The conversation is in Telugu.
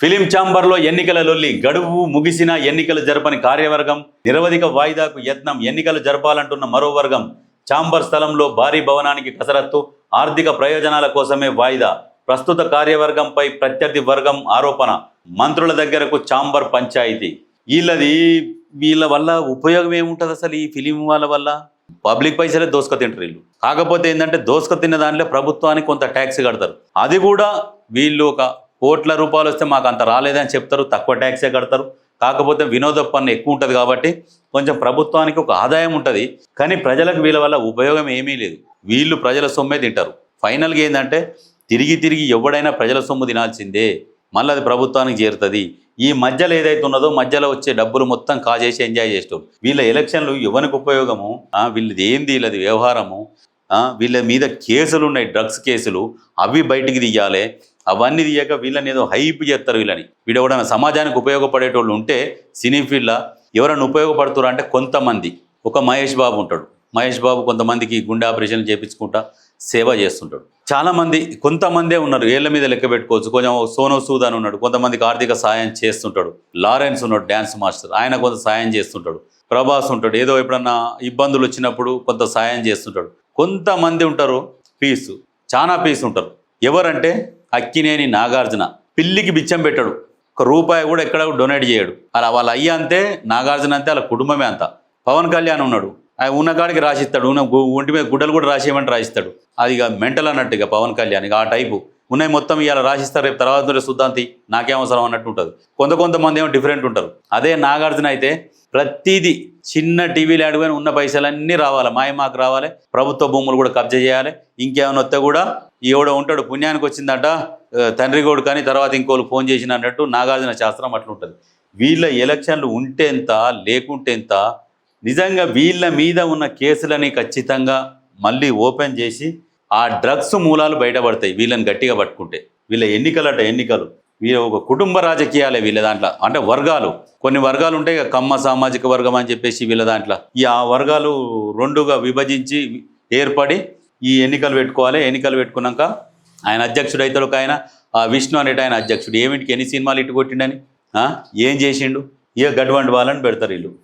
ఫిలిం ఛాంబర్లో ఎన్నికల లొల్లి గడువు ముగిసిన ఎన్నికలు జరపని కార్యవర్గం నిరవధిక వాయిదాకు యత్నం ఎన్నికలు జరపాలంటున్న మరో వర్గం ఛాంబర్ స్థలంలో భారీ భవనానికి కసరత్తు ఆర్థిక ప్రయోజనాల కోసమే వాయిదా. ప్రస్తుత కార్యవర్గంపై ప్రత్యర్థి వర్గం ఆరోపణ. మంత్రుల దగ్గరకు ఛాంబర్ పంచాయతీ. వీళ్ళది వీళ్ళ వల్ల ఉపయోగం ఏముంటుంది అసలు ఈ ఫిలిం వాళ్ళ వల్ల? పబ్లిక్ పైసలే దోసుక తింటారు వీళ్ళు. కాకపోతే ఏంటంటే దోసుక తిన్న దాంట్లో ప్రభుత్వానికి కొంత ట్యాక్స్ కడతారు. అది కూడా వీళ్ళు ఒక కోట్ల రూపాయలు వస్తే మాకు అంత రాలేదని చెప్తారు తక్కువ ట్యాక్సే కడతారు. కాకపోతే వినోద పన్ను ఎక్కువ ఉంటుంది కాబట్టి కొంచెం ప్రభుత్వానికి ఒక ఆదాయం ఉంటుంది. కానీ ప్రజలకు వీళ్ళ వల్ల ఉపయోగం ఏమీ లేదు. వీళ్ళు ప్రజల సొమ్మే తింటారు. ఫైనల్గా ఏంటంటే తిరిగి తిరిగి ఎవడైనా ప్రజల సొమ్ము తినాల్సిందే. మళ్ళీ అది ప్రభుత్వానికి చేరుతుంది. ఈ మధ్యలో ఏదైతే ఉన్నదో మధ్యలో వచ్చే డబ్బులు మొత్తం కాజేసి ఎంజాయ్ చేస్తారు వీళ్ళ ఎలక్షన్లు ఎవరికి ఉపయోగము? వీళ్ళది ఏంది? వీళ్ళది వ్యవహారము? వీళ్ళ మీద కేసులు ఉన్నాయి డ్రగ్స్ కేసులు. అవి బయటికి తీయాలి. అవన్నీ తీయక వీళ్ళని ఏదో హైప్ చేస్తారు వీళ్ళని. వీడు ఎవడైనా సమాజానికి ఉపయోగపడేటోళ్ళు ఉంటే సినీ ఫీల్డ్లో ఎవరైనా ఉపయోగపడుతురా అంటే కొంతమంది. ఒక మహేష్ బాబు ఉంటాడు. మహేష్ బాబు కొంతమందికి గుండె ఆపరేషన్ చేపించుకుంటా సేవ చేస్తుంటాడు. చాలామంది కొంతమందే ఉన్నారు. ఏళ్ళ మీద లెక్క పెట్టుకోవచ్చు. కొంచెం సోనో సూద్ అని ఉన్నాడు. కొంతమందికి ఆర్థిక సాయం చేస్తుంటాడు. లారెన్స్ ఉన్నాడు డ్యాన్స్ మాస్టర్. ఆయన కొంత సాయం చేస్తుంటాడు. ప్రభాస్ ఉంటాడు. ఏదో ఎప్పుడన్నా ఇబ్బందులు వచ్చినప్పుడు కొంత సాయం చేస్తుంటాడు. కొంతమంది ఉంటారు పీసు. చాలా పీస్ ఉంటారు. ఎవరంటే అక్కినేని నాగార్జున. పిల్లికి బిచ్చం పెట్టాడు. ఒక రూపాయి కూడా ఎక్కడ డొనేట్ చేయడు. అలా వాళ్ళ అయ్య అంతే నాగార్జున అంతే వాళ్ళ కుటుంబమే అంత. పవన్ కళ్యాణ్ ఉన్నాడు. ఆయన ఉన్న కాడికి రాసిస్తాడు. ఉన్న ఒంటి మీద గుడ్డలు కూడా రాసేయమని రాసిస్తాడు. అది ఇక మెంటల్ అన్నట్టు ఇక పవన్ కళ్యాణ్ ఇక ఆ టైపు. ఉన్నాయి మొత్తం ఇవాళ రాసిస్తారు రేపు తర్వాత సుద్ధాంతి శుద్ధాంతి నాకేం అవసరం అన్నట్టు ఉంటుంది. కొంత కొంతమంది ఏమో డిఫరెంట్ ఉంటారు. అదే నాగార్జున అయితే ప్రతిదీ చిన్న టీవీలు అడుగుని ఉన్న పైసలన్నీ రావాలి. మాయ మాకు రావాలి. ప్రభుత్వ భూములు కూడా కబ్జా చేయాలి. ఇంకేమైనా వస్తే కూడా ఎవడో ఉంటాడు పుణ్యానికి వచ్చిందట తండ్రి గోడు కానీ తర్వాత ఇంకోళ్ళు ఫోన్ చేసిన అన్నట్టు నాగార్జున శాస్త్రం అట్లుంటుంది వీళ్ళ ఎలక్షన్లు ఉంటే ఎంత లేకుంటే ఎంత నిజంగా వీళ్ళ మీద ఉన్న కేసులని ఖచ్చితంగా మళ్ళీ ఓపెన్ చేసి ఆ డ్రగ్స్ మూలాలు బయటపడతాయి వీళ్ళని గట్టిగా పట్టుకుంటే. వీళ్ళ ఎన్నికలట ఎన్నికలు. వీళ్ళ ఒక కుటుంబ రాజకీయాలే వీళ్ళ దాంట్లో. అంటే వర్గాలు. కొన్ని వర్గాలు ఉంటాయి కమ్మ సామాజిక వర్గం అని చెప్పేసి వీళ్ళ దాంట్లో. ఈ ఆ వర్గాలు రెండుగా విభజించి ఏర్పడి ఈ ఎన్నికలు పెట్టుకోవాలి. ఎన్నికలు పెట్టుకున్నాక ఆయన అధ్యక్షుడు అయితే ఒక ఆయన ఆ విష్ణు అనేట ఆయన అధ్యక్షుడు. ఏమిటికి ఎన్ని సినిమాలు ఇటు కొట్టిండని? ఏం చేసిండు? ఇక గడ్వంటి వాళ్ళని పెడతారు వీళ్ళు.